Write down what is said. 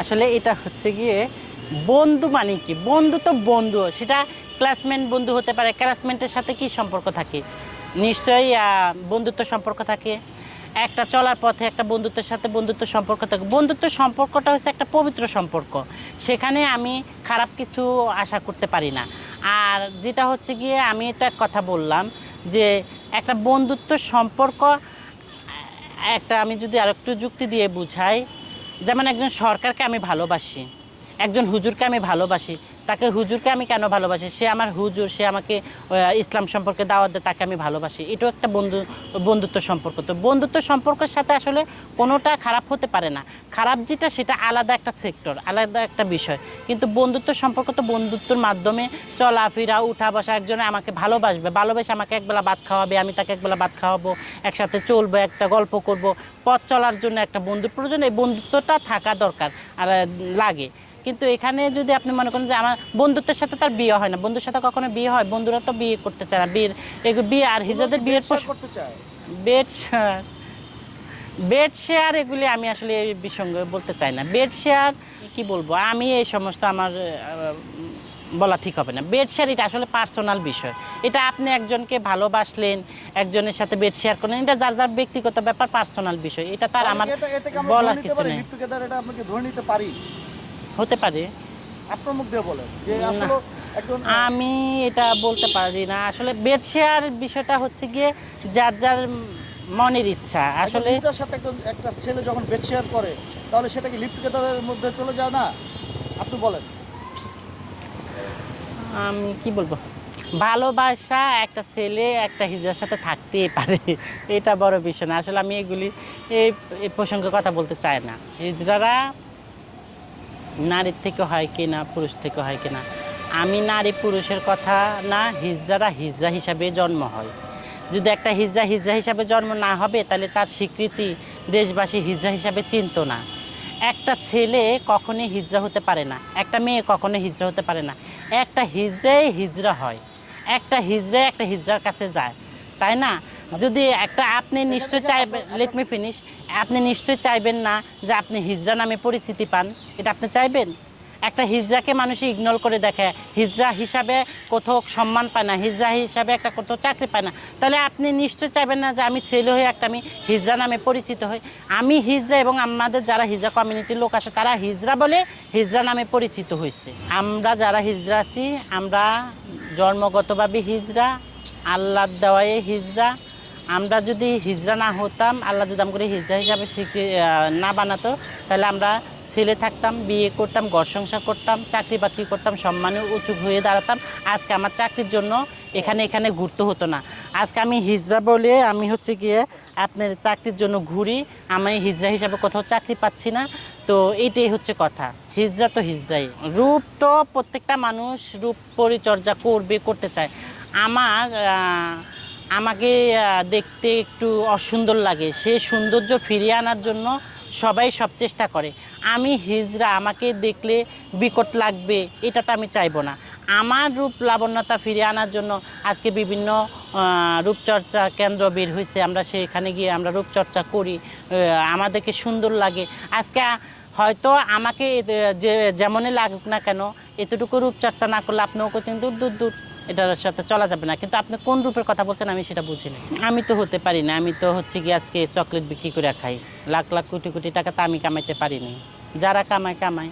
আসলে এটা হচ্ছে গিয়ে বন্ধু মানে কি? বন্ধু তো বন্ধু। সেটা ক্লাসমেট বন্ধু হতে পারে ক্লাসমেটের সাথে কি সম্পর্ক থাকে? নিশ্চয়ই বন্ধুত্ব সম্পর্ক থাকে। একটা চলার পথে একটা বন্ধুত্বের সাথে বন্ধুত্ব সম্পর্ক থাকে। বন্ধুত্ব সম্পর্কটা হচ্ছে একটা পবিত্র সম্পর্ক। সেখানে আমি খারাপ কিছু আশা করতে পারি না। আর যেটা হচ্ছে গিয়ে, আমি তো এক কথা বললাম যে একটা বন্ধুত্ব সম্পর্ক একটা আমি যদি আরেকটু যুক্তি দিয়ে বুঝাই যেমন একজন সরকারকে আমি ভালোবাসি একজন হুজুরকে আমি ভালোবাসি তাকে হুজুরকে আমি কেন ভালোবাসি? সে আমার হুজুর, সে আমাকে ইসলাম সম্পর্কে দাওয়াত দেয়, তাকে আমি ভালোবাসি। এটাও একটা বন্ধু, বন্ধুত্ব সম্পর্ক। তো বন্ধুত্ব সম্পর্কের সাথে আসলে কোনোটা খারাপ হতে পারে না। খারাপ যেটা, সেটা আলাদা একটা সেক্টর, আলাদা একটা বিষয়। কিন্তু বন্ধুত্ব সম্পর্ক তো বন্ধুত্বর মাধ্যমে চলাফেরা উঠা বসা একজনে আমাকে ভালোবাসবে, ভালোবেসে আমাকে একবেলা ভাত খাওয়াবে, আমি তাকে একবেলা ভাত খাওয়াবো, একসাথে চলবো, একটা গল্প করব। পথ চলার জন্য একটা বন্ধুর প্রয়োজন, এই বন্ধুত্বটা থাকা দরকার, আর, লাগে। কিন্তু এখানে যদি আপনি মনে করেন যে আমার বন্ধুত্বের সাথে তার বিয়ে হয় না বন্ধুর সাথে কখনো বিয়ে হয়? বন্ধুরা তো বিয়ে করতে চায় না বিয়ের বিয়ে আর হিজাদের বিয়ের করতে চায়। বেড বেড শেয়ার এগুলি আমি আসলে এই বিষয়ে বলতে চাই না। বেড শেয়ার কি বলব? আমি এই সমস্ত আমার বলা ঠিক হবে না। বেড শেয়ার এটা আসলে পার্সোনাল বিষয়। এটা আপনি একজনকে ভালোবাসলেন একজনের সাথে বেড শেয়ার করলেন এটা যার যার ব্যক্তিগত ব্যাপার পার্সোনাল বিষয়। এটা তার আমার বলার কিছু নেই। হতে পারে। আপনার মুখ দিয়ে বলেন যে আসলে একজন আমি এটা বলতে পারি না। আসলে বেড শেয়ার বিষয়টা হচ্ছে গিয়ে যার যার মনের ইচ্ছা। আসলে সাথে একটা একটা ছেলে যখন বেড শেয়ার করে তাহলে সেটা কি লিভ টুগেদারের মধ্যে চলে যায় না? আপনি বলেন। আমি কি বলব? ভালোবাসা একটা ছেলে একটা হিজড়ার সাথে থাকতেই পারে। এটা বড় বিষয় না। আসলে আমি এগুলি এই এই প্রসঙ্গে কথা বলতে চাই না। হিজড়ারা নারীর থেকে হয় কি না, পুরুষ থেকে হয় কি না। আমি নারী পুরুষের কথা না, হিজড়ারা হিজড়া হিসাবে জন্ম হয়। যদি একটা হিজড়া হিজড়া হিসাবে জন্ম না হবে, তাহলে তার স্বীকৃতি দেশবাসী হিজড়া হিসাবে চিনত না। একটা ছেলে কখনোই হিজড়া হতে পারে না, একটা মেয়ে কখনোই হিজড়া হতে পারে না। একটা হিজড়াই হিজড়া হয়। একটা হিজড়াই একটা হিজড়ার কাছে যায়, তাই না? যদি একটা আপনি নিশ্চয় চাইবেন লেট মি ফিনিশ আপনি নিশ্চয় চাইবেন না যে আপনি হিজরা নামে পরিচিতি পান, এটা আপনি চাইবেন? একটা হিজরাকে মানুষ ইগনোর করে দেখে, হিজরা হিসাবে কোথাও সম্মান পায় না, হিজরা হিসাবে একটা কোথাও চাকরি পায় না। তাহলে আপনি নিশ্চয় চাইবেন না যে আমি ছেলে হয়ে একটা আমি হিজরা নামে পরিচিত হই। আমি হিজরা এবং আমাদের যারা হিজরা কমিউনিটির লোক আছে, তারা হিজরা বলে হিজরা নামে পরিচিত হয়েছে আমরা যারা হিজরা আছি, আমরা জন্মগতভাবে হিজরা, আল্লাহর দেওয়ায় হিজড়া আমরা যদি হিজড়া না হতাম আল্লাহ যদি আমাকে হিজড়া হিসাবে আহ, না বানাতো তাহলে আমরা ছেলে থাকতাম বিয়ে করতাম ঘর সংসার করতাম চাকরি বাকরি করতাম সম্মানে উঁচু হয়ে দাঁড়াতাম। আজকে আমার চাকরির জন্য এখানে এখানে ঘুরতে হতো না। আজকে আমি হিজড়া বলে আমি হচ্ছে গিয়ে আপনার চাকরির জন্য ঘুরি আমি হিজড়া হিসাবে কোথাও চাকরি পাচ্ছি না। তো এইটাই হচ্ছে কথা। হিজড়া তো হিজড়াই। রূপ তো প্রত্যেকটা মানুষ রূপ পরিচর্যা করবে করতে চায়। আমার আমাকে দেখতে একটু অসুন্দর লাগে। সে সৌন্দর্য ফিরিয়ে আনার জন্য সবাই সব চেষ্টা করে। আমি হিজরা আমাকে দেখলে বিকট লাগবে, এটা তো আমি চাইব না। আমার রূপ লাবণ্যতা ফিরিয়ে আনার জন্য আজকে বিভিন্ন রূপচর্চা কেন্দ্র বের হয়েছে আমরা সেখানে গিয়ে আমরা রূপচর্চা করি আমাদেরকে সুন্দর লাগে। আজকে হয়তো আমাকে যে, যেমনই লাগুক না কেন, এতটুকু রূপচর্চা না করলে আপনিও কিন্তু দূর দূর এটার সাথে চলা যাবে না। কিন্তু আপনি কোন রূপের কথা বলছেন আমি সেটা বুঝিনি আমি তো হতে পারি না। আমি তো হচ্ছে কি আজকে চকলেট বিক্রি করে খাই। লাখ লাখ কোটি কোটি টাকা তো আমি কামাইতে পারিনি যারা কামায় কামায়।